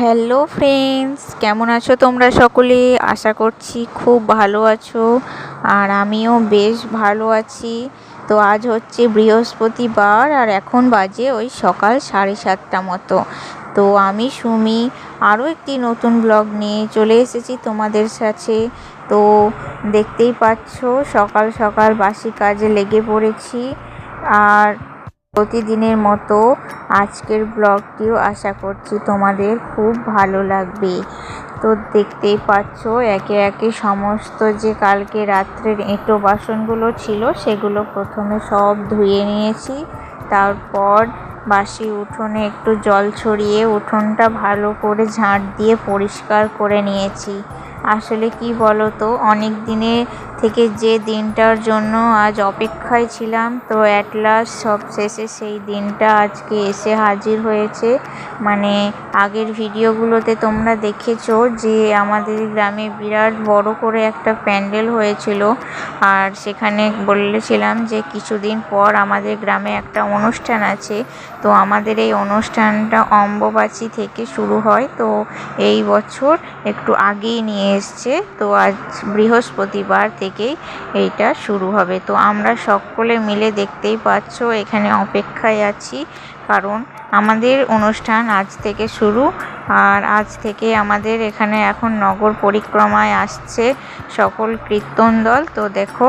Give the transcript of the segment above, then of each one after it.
Hello friends কেমন আছো তোমরা সকলে? আশা করছি খুব ভালো আছো আর আমিও বেশ ভালো আছি। তো আজ হচ্ছে বৃহস্পতিবার আর এখন বাজে ওই সকাল সাড়ে সাতটা মতো। তো আমি, সুমি, আরও একটি নতুন ব্লগ নিয়ে চলে এসেছি তোমাদের সাথে। তো দেখতেই পাচ্ছ সকাল সকাল বাসি কাজে লেগে পড়েছি। আর প্রতিদিনের মতো আজকের ব্লগটিও আশা করছি তোমাদের খুব ভালো লাগবে। তো দেখতেই পাচ্ছ, একে একে সমস্ত যে কালকে রাত্রের এঁটো বাসনগুলো ছিল, সেগুলো প্রথমে সব ধুয়ে নিয়েছি। তারপর বাসি উঠোনে একটু জল ছড়িয়ে উঠোনটা ভালো করে ঝাঁট দিয়ে পরিষ্কার করে নিয়েছি। আসলে কি বলো তো অনেক দিনে থেকে যে দিনটার জন্য আজ অপেক্ষায় ছিলাম, তো অ্যাট লাস্ট সব শেষে সেই দিনটা আজকে এসে হাজির হয়েছে। মানে আগের ভিডিওগুলোতে তোমরা দেখেছ যে আমাদের গ্রামে বিরাট বড় করে একটা প্যান্ডেল হয়েছিল। আর সেখানে বলেছিলাম যে কিছুদিন পর আমাদের গ্রামে একটা অনুষ্ঠান আছে। তো আমাদের এই অনুষ্ঠানটা অম্বুবাচী থেকে শুরু হয়। তো এই বছর একটু আগেই নিয়ে এসছে। তো আজ বৃহস্পতিবার থেকেই এইটা শুরু হবে। তো আমরা সকলে মিলে দেখতেই পাচ্ছ, এখানে অপেক্ষায় আছি, কারণ আমাদের অনুষ্ঠান আজ থেকে শুরু। আর আজ থেকে আমাদের এখানে এখন নগর পরিক্রমায় আসছে সকল কীর্তন দল। তো দেখো,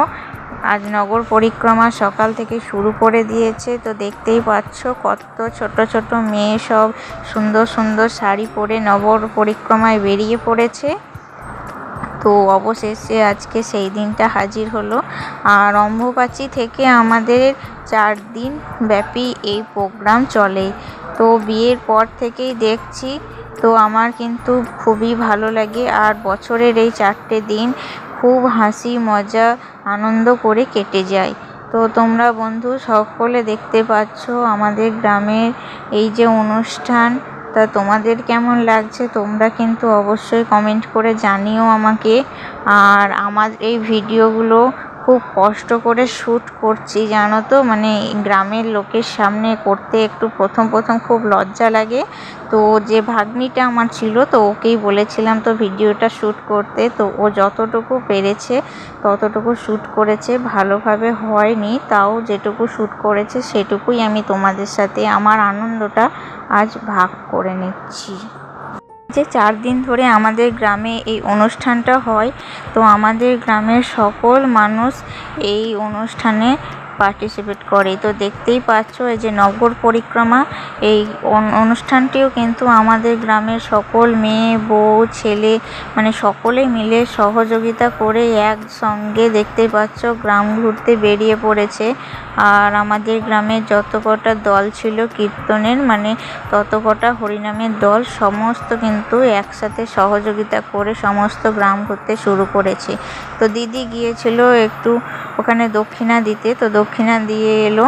আজ নগর পরিক্রমা সকাল থেকে শুরু করে দিয়েছে। তো দেখতেই পাচ্ছ কত ছোট ছোট মেয়ে সব সুন্দর সুন্দর শাড়ি পরে নগর পরিক্রমায় বেরিয়ে পড়েছে। তো অবশেষে আজকে সেই দিনটা হাজির হলো। আর অম্বুবাচী থেকে আমাদের চার দিন ব্যাপী এই প্রোগ্রাম চলে। তো বিয়ের পর থেকেই দেখছি, তো আমার কিন্তু খুবই ভালো লাগে। আর বছরের এই চারটে দিন খুব হাসি, মজা, আনন্দ করে কেটে যায়। তো তোমরা বন্ধু সকলে দেখতে পাচ্ছ আমাদের গ্রামের এই যে অনুষ্ঠান তা তোমাদের কেমন লাগছে তোমরা কিন্তু অবশ্যই কমেন্ট করে জানিও আমাকে। আর আমার এই ভিডিওগুলো খুব কষ্ট করে শ্যুট করছি, জানো তো? মানে গ্রামের লোকের সামনে করতে একটু প্রথম প্রথম খুব লজ্জা লাগে। তো যে ভাগ্নিটা আমার ছিল, তো ওকেই বলেছিলাম, তো ভিডিওটা শ্যুট করতে। তো ও যতটুকু পেরেছে, ততটুকু শ্যুট করেছে। ভালোভাবে হয়নি, তাও যেটুকু শ্যুট করেছে, সেটুকুই আমি তোমাদের সাথে, আমার আনন্দটা আজ ভাগ করে নিচ্ছি। যে চার দিন ধরে আমাদের গ্রামে এই অনুষ্ঠানটা হয়, তো আমাদের গ্রামের সকল মানুষ এই অনুষ্ঠানে পার্টিসিপেট করে। তো দেখতেই পাচ্ছ এই যে নগর পরিক্রমা, এই অনুষ্ঠানটিও কিন্তু আমাদের গ্রামের সকল মেয়ে, বউ, ছেলে মানে সকলে মিলে সহযোগিতা করে একসঙ্গে দেখতেই পাচ্ছ গ্রাম ঘুরতে বেরিয়ে পড়েছে। আর আমাদের গ্রামে যত কটা দল ছিল কীর্তনের মানে তত কটা হরিনামের দল, সমস্ত কিন্তু একসাথে সহযোগিতা করে সমস্ত গ্রাম ঘুরতে শুরু করেছে। তো দিদি গিয়েছিল একটু ওখানে দক্ষিণা দিতে, তো দক্ষিণা দিয়ে এলো।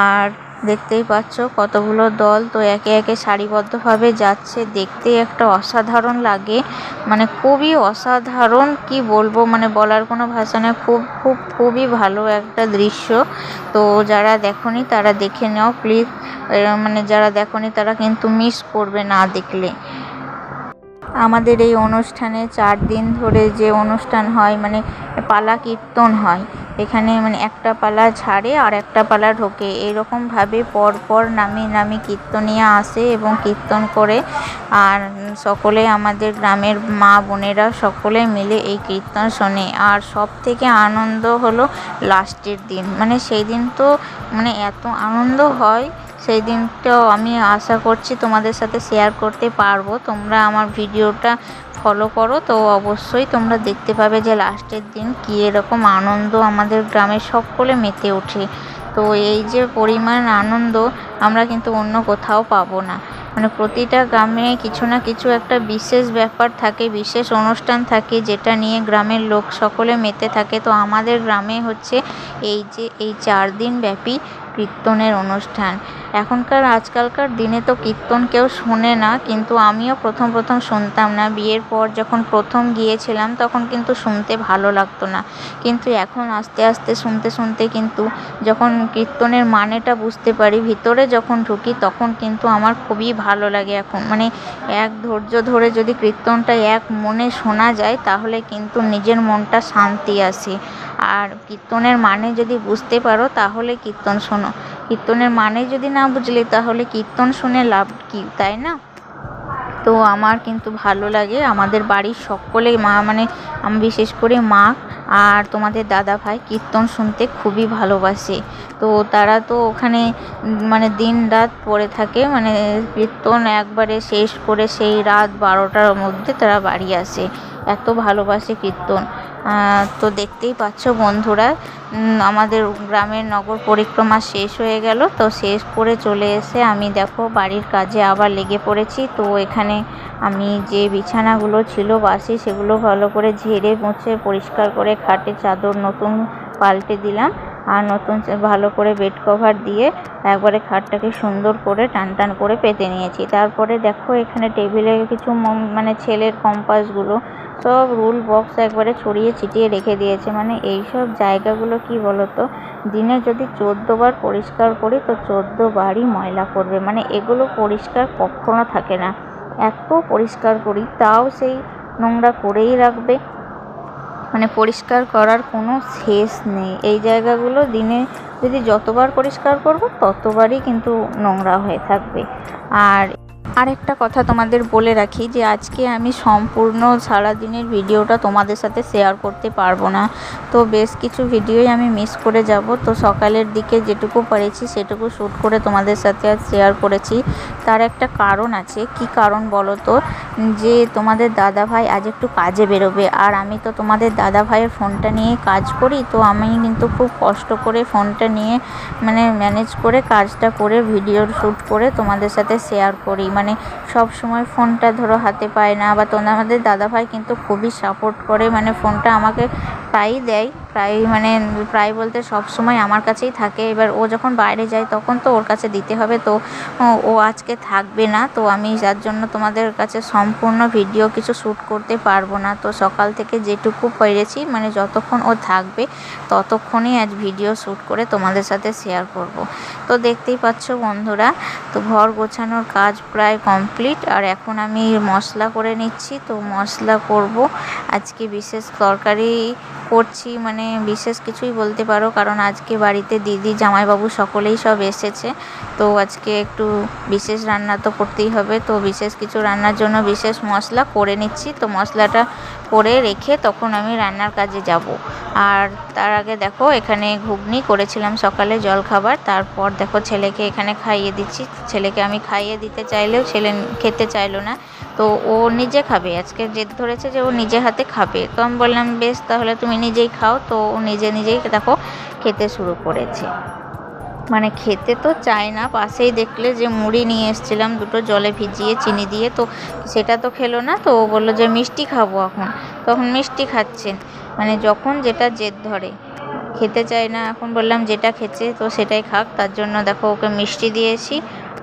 আর দেখতেই পাচ্ছ কতগুলো দল তো একে একে সারিবদ্ধভাবে যাচ্ছে। দেখতে একটা অসাধারণ লাগে। মানে খুবই অসাধারণ, কি বলব মানে বলার কোনো ভাষা নেই। খুব খুব, খুবই ভালো একটা দৃশ্য। তো যারা দেখনি তারা দেখে নাও প্লিজ মানে যারা দেখনি তারা কিন্তু মিস করবে না দেখলে। আমাদের এই অনুষ্ঠানে চার দিন ধরে যে অনুষ্ঠান হয় মানে পালা কীর্তন হয় এখানে মানে একটা পালা ছাড়ে আর একটা পালা ঢোকে। এরকমভাবে পরপর নামে নামে কীর্তনিয়া আসে এবং কীর্তন করে। আর সকলে আমাদের গ্রামের মা বোনেরা সকলে মিলে এই কীর্তন শোনে। আর সব থেকে আনন্দ হলো লাস্টের দিন। মানে সেই দিন তো মানে এত আনন্দ হয় সেই দিনটাও আমি আশা করছি তোমাদের সাথে শেয়ার করতে পারব। তোমরা আমার ভিডিওটা ফলো করো, তো অবশ্যই তোমরা দেখতে পাবে যে লাস্টের দিন কী এরকম আনন্দ আমাদের গ্রামে সকলে মেতে ওঠে। তো এই যে পরিমাণ আনন্দ, আমরা কিন্তু অন্য কোথাও পাবো না। মানে প্রতিটা গ্রামে কিছু না কিছু একটা বিশেষ ব্যাপার থাকে, বিশেষ অনুষ্ঠান থাকে, যেটা নিয়ে গ্রামের লোক সকলে মেতে থাকে। তো আমাদের গ্রামে হচ্ছে এই যে, এই চার দিন ব্যাপী কীর্তনের অনুষ্ঠান। এখনকার আজকালকার দিনে তো কীর্তন কেউ শোনে না, কিন্তু আমিও প্রথম প্রথম শুনতাম না। বিয়ের পর যখন প্রথম গিয়েছিলাম, তখন কিন্তু শুনতে ভালো লাগতো না। কিন্তু এখন আস্তে আস্তে শুনতে শুনতে কিন্তু যখন কীর্তনের মানেটা বুঝতে পারি, ভিতরে যখন ঢুকি, তখন কিন্তু আমার খুবই ভালো লাগে এখন। মানে এক ধৈর্য ধরে যদি কীর্তনটা এক মনে শোনা যায়, তাহলে কিন্তু নিজের মনটা শান্তি আসে। আর কীর্তনের মানে যদি বুঝতে পারো, তাহলে কীর্তন শোনো। কীর্তনের মানে যদি না বুঝলে, তাহলে কীর্তন শুনে লাভ কী, তাই না? তো আমার কিন্তু ভালো লাগে। আমাদের বাড়ির সকলে মা মানে আমি বিশেষ করে মা আর তোমাদের দাদা ভাই কীর্তন শুনতে খুবই ভালোবাসে। তো তারা তো ওখানে মানে দিন রাত পড়ে থাকে মানে কীর্তন একবারে শেষ করে সেই রাত বারোটার মধ্যে তারা বাড়ি আসে। এত ভালোবাসে কীর্তন। তো দেখতেই পাচ্ছ বন্ধুরা আমাদের গ্রামের নগর পরিক্রমা শেষ হয়ে গেল। তো শেষ করে চলে এসে আমি দেখো বাড়ির কাজে আবার লেগে পড়েছি। তো এখানে আমি যে বিছানাগুলো ছিল বাসি, সেগুলো ভালো করে ঝেড়ে মুছে পরিষ্কার করে খাটে চাদর নতুন পাল্টে দিলাম। আর নতুন ভালো করে বেড কভার দিয়ে একবারে খাটটাকে সুন্দর করে টান টান করে পেতে নিয়েছি। তারপরে দেখো এখানে টেবিলে কিছু মানে ছেলের কম্পাসগুলো সব রুল বক্স একবারে ছড়িয়ে ছিটিয়ে রেখে দিয়েছে। মানে এই সব জায়গাগুলো কি বলতো? দিনে যদি চোদ্দোবার পরিষ্কার করি তো বারই ময়লা করবে মানে এগুলো পরিষ্কার কখনো থাকে না। এত পরিষ্কার করি, তাও সেই নোংরা করেই রাখবে। মানে পরিষ্কার করার কোনো শেষ নেই। এই জায়গাগুলো দিনে যদি যতবার পরিষ্কার করব, ততবারই কিন্তু নোংরা হয়ে থাকবে। আর আরেকটা কথা তোমাদের বলে রাখি যে আজকে আমি সম্পূর্ণ সারাদিনের ভিডিওটা তোমাদের সাথে শেয়ার করতে পারব না। তো বেশ কিছু ভিডিওই আমি মিস করে যাব। তো সকালের দিকে যেটুকু পেরেছি সেটুকু শ্যুট করে তোমাদের সাথে আজ শেয়ার করেছি। তার একটা কারণ আছে। কি কারণ বলো তো যে তোমাদের দাদা ভাই আজ একটু কাজে বেরোবে। আর আমি তো তোমাদের দাদা ভাইয়ের ফোনটা নিয়ে কাজ করি। তো আমি কিন্তু খুব কষ্ট করে ফোনটা নিয়ে মানে ম্যানেজ করে কাজটা করে ভিডিও শ্যুট করে তোমাদের সাথে শেয়ার করি। মানে সব সময় ফোনটা ধরো হাতে পায় না। বা তোমাদের দাদাভাই কিন্তু খুবই সাপোর্ট করে মানে ফোনটা আমাকে প্রায়ই দেয় প্রায় মানে প্রায় বলতে সব সময় আমার কাছেই থাকে। এবার ও যখন বাইরে যায় তখন তো ওর কাছে দিতে হবে। তো ও আজকে থাকবে না। তো আমি যার জন্য তোমাদের কাছে সম্পূর্ণ ভিডিও কিছু শ্যুট করতে পারব না। তো সকাল থেকে যেটুকু পেরেছি মানে যতক্ষণ ও থাকবে ততক্ষণই আজ ভিডিও শ্যুট করে তোমাদের সাথে শেয়ার করব। তো দেখতেই পাচ্ছ বন্ধুরা, তো ঘর গোছানোর কাজ প্রায় কমপ্লিট। আর এখন আমি মশলা করে নিচ্ছি। তো মশলা করব আজকে বিশেষ তরকারি করছি মানে বিশেষ কিছুই বলতে পারো, কারণ আজকে বাড়িতে দিদি, জামাইবাবু সকলেই সব এসেছে। তো আজকে একটু বিশেষ রান্না তো করতেই হবে, তো বিশেষ কিছু রান্নার জন্য বিশেষ মশলা করে নিচ্ছি। তো মশলাটা করে রেখে তখন আমি রান্নার কাজে যাব। আর তার আগে দেখো, এখানে ঘুগনি করেছিলাম সকালে জলখাবার তারপর দেখো, ছেলেকে এখানে খাইয়ে দিচ্ছি। ছেলেকে আমি খাইয়ে দিতে চাইলেও ছেলে খেতে চাইলো না। তো ও নিজে খাবে। আজকে জেদ ধরেছে যে ও নিজে হাতে খাবে। তো আমি বললাম, বেশ, তাহলে তুমি নিজেই খাও। তো ও নিজে নিজেই দেখো, খেতে শুরু করেছে। মানে খেতে তো চায় না, পাশেই দেখলে যে মুড়ি নিয়ে এসেছিলাম, দুটো জলে ভিজিয়ে চিনি দিয়ে, তো সেটা তো খেলো না, তো ও বলল যে মিষ্টি খাব এখন। তখন মিষ্টি খাচ্ছে মানে যখন যেটা জেদ ধরে। খেতে চায় না, এখন বললাম যেটা খেছে তো সেটাই খাক, তার জন্য দেখো ওকে মিষ্টি দিয়েছি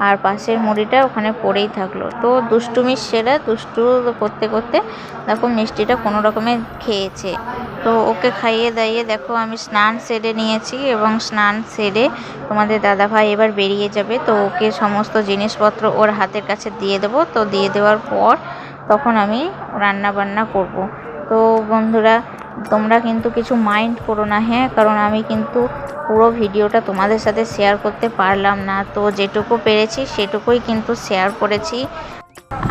আর পাশের মুড়িটা ওখানে পড়েই থাকল। তো দুষ্টুমির সেরা দুষ্টু করতে করতে দেখো মিষ্টিটা কোনো রকমে খেয়েছে। তো ওকে খাইয়ে দাইয়ে দেখো আমি স্নান সেরে নিয়েছি এবং স্নান সেরে তোমাদের দাদাভাই এবার বেরিয়ে যাবে। তো ওকে সমস্ত জিনিসপত্র ওর হাতের কাছে দিয়ে দেবো। তো দিয়ে দেওয়ার পর তখন আমি রান্না বান্না করব। তো বন্ধুরা তোমরা কিন্তু কিছু মাইন্ড করো না হ্যাঁ? কারণ আমি কিন্তু পুরো ভিডিওটা তোমাদের সাথে শেয়ার করতে পারলাম না। তো যেটুকু পেরেছি, সেটুকুই কিন্তু শেয়ার করেছি।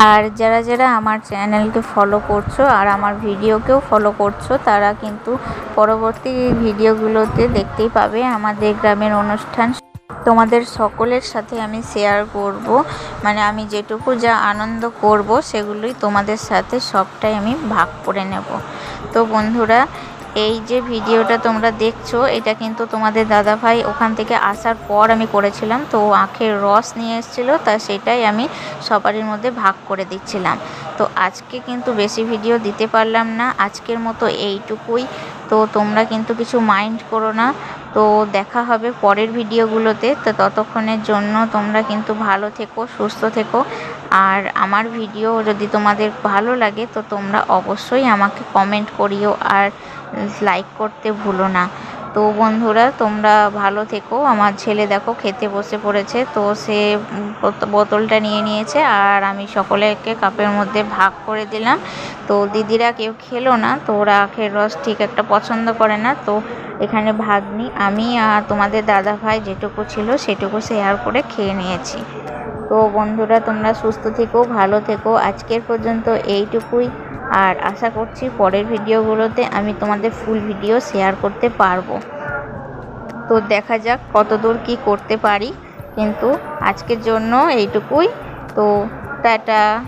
আর যারা যারা আমার চ্যানেলকে ফলো করছ আর আমার ভিডিওকেও ফলো করছ, তারা কিন্তু পরবর্তী ভিডিওগুলোতে দেখতেই পাবে আমাদের গ্রামের অনুষ্ঠান। তোমাদের সকলের সাথে আমি শেয়ার করব। মানে আমি যেটুকু যা আনন্দ করব, সেগুলোই তোমাদের সাথে সবটাই আমি ভাগ করে নেব। তো বন্ধুরা এই যে ভিডিওটা তোমরা দেখছ, এটা কিন্তু তোমাদের দাদাভাই ওখান থেকে আসার পর আমি করেছিলাম। তো আখের রস নিয়ে এসেছিল, তা সেটাই আমি সবারই মধ্যে ভাগ করে দিচ্ছিলাম। তো আজকে কিন্তু বেশি ভিডিও দিতে পারলাম না, আজকের মতো এইটুকুই। তো তোমরা কিন্তু কিছু মাইন্ড করো না, তো দেখা হবে পরের ভিডিওগুলোতে। তো ততক্ষণের জন্য তোমরা কিন্তু ভালো থেকো, সুস্থ থেকো। আর আমার ভিডিও যদি তোমাদের ভালো লাগে, তো তোমরা অবশ্যই আমাকে কমেন্ট করিও। আর লাইক করতে ভুলো না। তো বন্ধুরা, তোমরা ভালো থেকো। আমার ছেলে দেখো খেতে বসে পড়েছে, তো সে বোতলটা নিয়ে নিয়েছে আর আমি সকলেকে কাপের মধ্যে ভাগ করে দিলাম। তো দিদিরা কেউ খেলো না, তো ওরা আখের রস ঠিক একটা পছন্দ করে না। তো এখানে ভাগ নিই আমি আর তোমাদের দাদা ভাই যেটুকু ছিল সেটুকু শেয়ার করে খেয়ে নিয়েছি। তো বন্ধুরা, তোমরা সুস্থ থেকো, ভালো থেকো। আজকের পর্যন্ত এইটুকুই। আর আশা করছি পরের ভিডিওগুলোতে আমি তোমাদের ফুল ভিডিও শেয়ার করতে পারব। তো দেখা যাক কতদূর কি করতে পারি। কিন্তু আজকের জন্য এইটুকুই। তো টাটা।